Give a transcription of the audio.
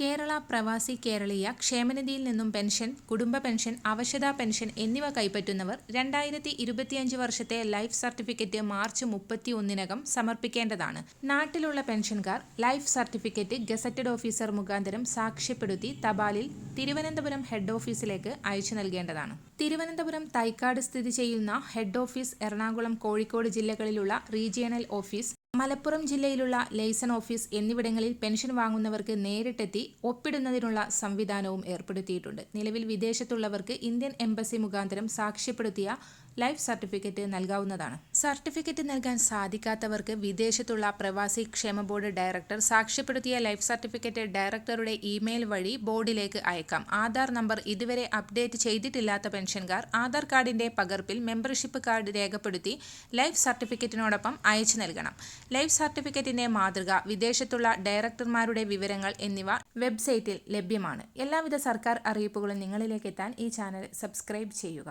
കേരള പ്രവാസി കേരളീയ ക്ഷേമനിധിയിൽ നിന്നും പെൻഷൻ കുടുംബ പെൻഷൻ അവശതാ പെൻഷൻ എന്നിവ കൈപ്പറ്റുന്നവർ രണ്ടായിരത്തി ഇരുപത്തിയഞ്ച് വർഷത്തെ ലൈഫ് സർട്ടിഫിക്കറ്റ് മാർച്ച് മുപ്പത്തി ഒന്നിനകം സമർപ്പിക്കേണ്ടതാണ്. നാട്ടിലുള്ള പെൻഷൻകാർ ലൈഫ് സർട്ടിഫിക്കറ്റ് ഗസറ്റഡ് ഓഫീസർ മുഖാന്തരം സാക്ഷ്യപ്പെടുത്തി തപാലിൽ തിരുവനന്തപുരം ഹെഡ് ഓഫീസിലേക്ക് അയച്ചു നൽകേണ്ടതാണ്. തിരുവനന്തപുരം തൈക്കാട് സ്ഥിതി ചെയ്യുന്ന ഹെഡ് ഓഫീസ് എറണാകുളം കോഴിക്കോട് ജില്ലകളിലുള്ള റീജിയണൽ ഓഫീസ് മലപ്പുറം ജില്ലയിലുള്ള ലൈസൺ ഓഫീസ് എന്നിവിടങ്ങളിൽ പെൻഷൻ വാങ്ങുന്നവർക്ക് നേരിട്ടെത്തി ഒപ്പിടുന്നതിനുള്ള സംവിധാനവും ഏർപ്പെടുത്തിയിട്ടുണ്ട്. നിലവിൽ വിദേശത്തുള്ളവർക്ക് ഇന്ത്യൻ എംബസി മുഖാന്തരം സാക്ഷ്യപ്പെടുത്തിയ ലൈഫ് സർട്ടിഫിക്കറ്റ് നൽകാവുന്നതാണ്. സർട്ടിഫിക്കറ്റ് നൽകാൻ സാധിക്കാത്തവർക്ക് വിദേശത്തുള്ള പ്രവാസി ക്ഷേമ ബോർഡ് ഡയറക്ടർ സാക്ഷ്യപ്പെടുത്തിയ ലൈഫ് സർട്ടിഫിക്കറ്റ് ഡയറക്ടറുടെ ഇമെയിൽ വഴി ബോർഡിലേക്ക് അയക്കാം. ആധാർ നമ്പർ ഇതുവരെ അപ്ഡേറ്റ് ചെയ്തിട്ടില്ലാത്ത പെൻഷൻകാർ ആധാർ കാർഡിന്റെ പകർപ്പിൽ മെമ്പർഷിപ്പ് കാർഡ് രേഖപ്പെടുത്തി ലൈഫ് സർട്ടിഫിക്കറ്റിനോടൊപ്പം അയച്ചു നൽകണം. ലൈഫ് സർട്ടിഫിക്കറ്റിന്റെ മാതൃക വിദേശത്തുള്ള ഡയറക്ടർമാരുടെ വിവരങ്ങൾ എന്നിവ വെബ്സൈറ്റിൽ ലഭ്യമാണ്. എല്ലാവിധ സർക്കാർ അറിയിപ്പുകളും നിങ്ങളിലേക്ക് എത്താൻ ഈ ചാനൽ സബ്സ്ക്രൈബ് ചെയ്യുക.